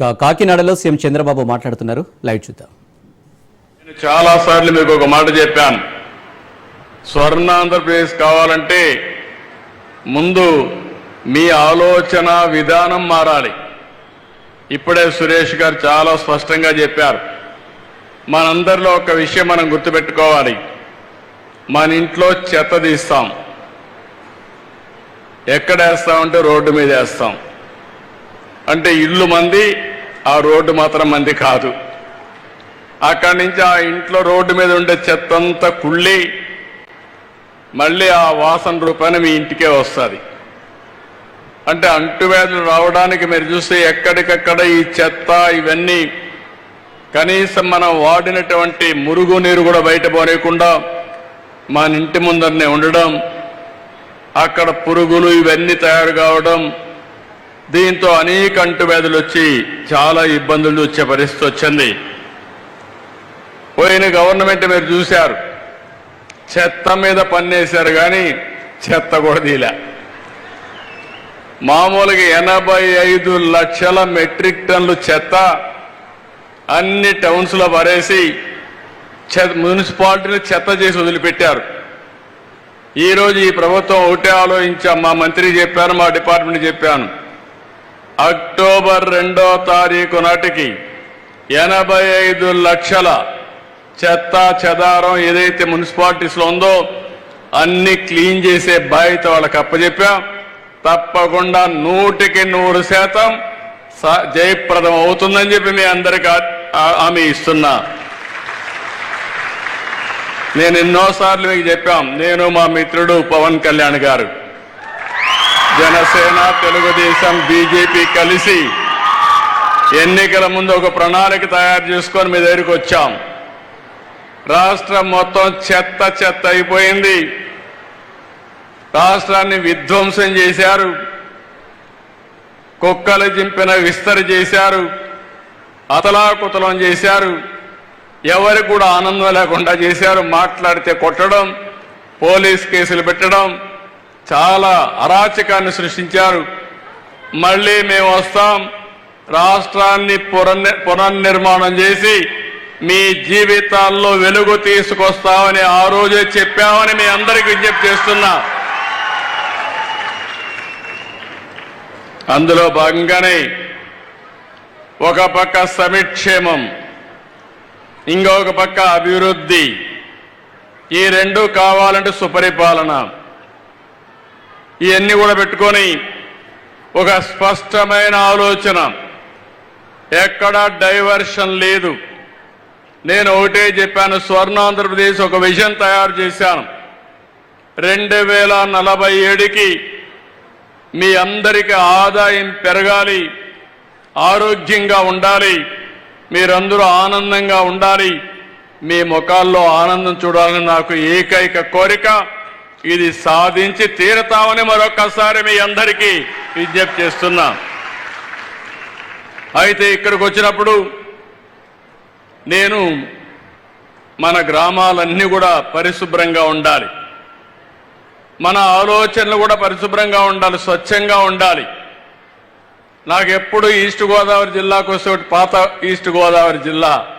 కా- కాకినాడలో సీఎం చంద్రబాబు మాట్లాడుతున్నారు. లైవ్ చూద్దాం. నేను చాలా సార్లు మీకు ఒక మాట చెప్పాను. స్వర్ణ ఆంధ్రప్రదేశ్ కావాలంటే ముందు మీ ఆలోచన విధానం మారాలి. ఇప్పుడే సురేష్ గారు చాలా స్పష్టంగా చెప్పారు. మనందరిలో ఒక విషయం మనం గుర్తుపెట్టుకోవాలి. మన ఇంట్లో చెత్త తీస్తాం. ఎక్కడ వేస్తామంటే రోడ్డు మీద వేస్తాం. అంటే ఇల్లు మంది ఆ రోడ్డు మాత్రం మంది కాదు. అక్కడి నుంచి ఆ ఇంట్లో రోడ్డు మీద ఉండే చెత్త అంతా కుళ్ళి మళ్ళీ ఆ వాసన రూపాన్ని మీ ఇంటికే వస్తుంది. అంటే అంటువ్యాధులు రావడానికి మీరు చూస్తే ఎక్కడికక్కడ ఈ చెత్త ఇవన్నీ కనీసం మనం వాడినటువంటి మురుగు నీరు కూడా బయట పోనేయకుండా మన ఇంటి ముందరనే ఉండడం అక్కడ పురుగులు ఇవన్నీ తయారు కావడం దీంతో అనేక అంటువ్యాధులు వచ్చి చాలా ఇబ్బందులు వచ్చే పరిస్థితి వచ్చింది. పోయిన గవర్నమెంట్ మీరు చూశారు. చెత్త మీద పన్నేశారు కానీ చెత్త కూడా తీలే. మామూలుగా ఎనభై ఐదు లక్షల మెట్రిక్ టన్లు చెత్త అన్ని టౌన్స్లో పరేసి చెత్త చెత్త చేసి వదిలిపెట్టారు. ఈరోజు ఈ ప్రభుత్వం ఒకటే ఆలోచించాం మా మంత్రి చెప్పాను మా డిపార్ట్మెంట్ చెప్పాను. అక్టోబర్ రెండో తారీఖు నాటికి ఎనభై ఐదు లక్షల చెత్త చెదారం ఏదైతే మున్సిపాలిటీస్లో ఉందో అన్ని క్లీన్ చేసే బాధ్యత వాళ్ళకి అప్పచెప్పాం తప్పకుండా నూటికి నూరు శాతం స- జయప్రదం అవుతుందని చెప్పి మీ అందరికీ హామీ ఇస్తున్నా. నేను ఎన్నోసార్లు మీకు చెప్పాం. నేను మా మిత్రుడు పవన్ కళ్యాణ్ గారు. జనసేన తెలుగుదేశం బీజేపీ కలిసి ఎన్నికల ముందు ఒక ప్రణాళిక తయారు చేసుకొని మీ దగ్గరికి వచ్చాం. రాష్ట్రం మొత్తం చెత్త చెత్త అయిపోయింది. రాష్ట్రాన్ని విధ్వంసం చేశారు. కుక్కలు చింపిన విస్తరి చేశారు. అతలాకుతలం చేశారు. ఎవరికి కూడా ఆనందం లేకుండా చేశారు. మాట్లాడితే కొట్టడం పోలీస్ కేసులు పెట్టడం చాలా అరాచకాన్ని సృష్టించారు. మళ్ళీ మేము వస్తాం. రాష్ట్రాన్ని పునర్నిర్మాణం చేసి మీ జీవితాల్లో వెలుగు తీసుకొస్తామని ఆ రోజే చెప్పామని మీ అందరికి విజ్ఞప్తి చేస్తున్నా. అందులో భాగంగానే ఒక పక్క సమిక్షేమం ఇంకొక పక్క అభివృద్ధి ఈ రెండు కావాలంటే సుపరిపాలన. ఇవన్నీ కూడా పెట్టుకొని ఒక స్పష్టమైన ఆలోచన. ఎక్కడ డైవర్షన్ లేదు. నేను ఒకటే చెప్పాను స్వర్ణాంధ్రప్రదేశ్ ఒక విజన్ తయారు చేశాను. రెండు వేల నలభై ఏడుకి మీ అందరికీ ఆదాయం పెరగాలి ఆరోగ్యంగా ఉండాలి మీరందరూ ఆనందంగా ఉండాలి మీ ముఖాల్లో ఆనందం చూడాలని నాకు ఏకైక కోరిక. ఇది సాధించి తీరతామని మరొకసారి మీ అందరికీ విజ్ఞప్తి చేస్తున్నా. అయితే ఇక్కడికి వచ్చినప్పుడు నేను మన గ్రామాలన్నీ కూడా పరిశుభ్రంగా ఉండాలి. మన ఆలోచనలు కూడా పరిశుభ్రంగా ఉండాలి స్వచ్ఛంగా ఉండాలి. నాకు ఎప్పుడు ఈస్ట్ గోదావరి జిల్లాకు వస్తే పాత ఈస్ట్ గోదావరి జిల్లా